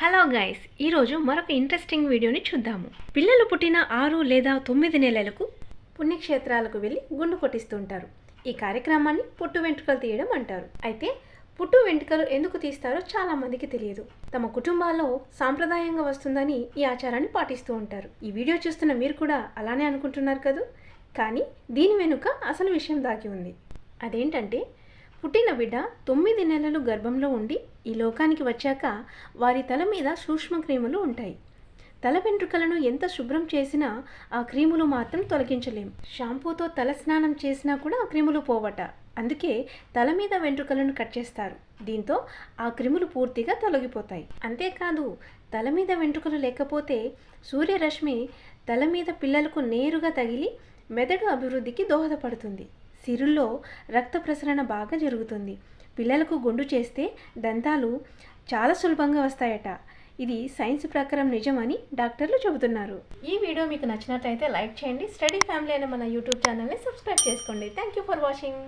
Hello guys ఈరోజు మరొక interesting వీడియోని చూద్దాము. పిల్లలు పుట్టిన ఆరు లేదా తొమ్మిది నెలలకు పుణ్యక్షేత్రాలకు వెళ్ళి గుండు కొట్టిస్తుంటారు ఈ కార్యక్రమాన్ని పుట్టు వెంట్రుకలు తీయడం అంటారు. అయితే పుట్టు వెంట్రుకలు ఎందుకు తీస్తారో చాలా మందికి తెలియదు. తమ కుటుంబాల్లో సాంప్రదాయంగా వస్తుందని ఈ ఆచారాన్ని పాటిస్తూ ఉంటారు. ఈ వీడియో చూస్తున్న మీరు కూడా అలానే అనుకుంటున్నారు కదూ? కానీ దీని వెనుక అసలు విషయం దాగి ఉంది. అదేంటంటే పుట్టిన బిడ్డ తొమ్మిది నెలలు గర్భంలో ఉండి ఈ లోకానికి వచ్చాక వారి తల మీద సూక్ష్మక్రీములు ఉంటాయి. తల వెంట్రుకలను ఎంత శుభ్రం చేసినా ఆ క్రీములు మాత్రం తొలగించలేం. షాంపూతో తల స్నానం చేసినా కూడా ఆ క్రిములు పోవట. అందుకే తల మీద వెంట్రుకలను కట్ చేస్తారు. దీంతో ఆ క్రిములు పూర్తిగా తొలగిపోతాయి. అంతేకాదు తల మీద వెంట్రుకలు లేకపోతే సూర్యరశ్మి తల మీద పిల్లలకు నేరుగా తగిలి మెదడు అభివృద్ధికి దోహదపడుతుంది. సిరుల్లో రక్త ప్రసరణ బాగా జరుగుతుంది. పిల్లలకు గుండు చేస్తే దంతాలు చాలా సులభంగా వస్తాయట. ఇది సైన్స్ ప్రకారం నిజమని డాక్టర్లు చెబుతున్నారు. ఈ వీడియో మీకు నచ్చినట్లయితే లైక్ చేయండి. స్టడీ ఫ్యామిలీ అనే మన యూట్యూబ్ ఛానల్ని సబ్స్క్రైబ్ చేసుకోండి. Thank you for watching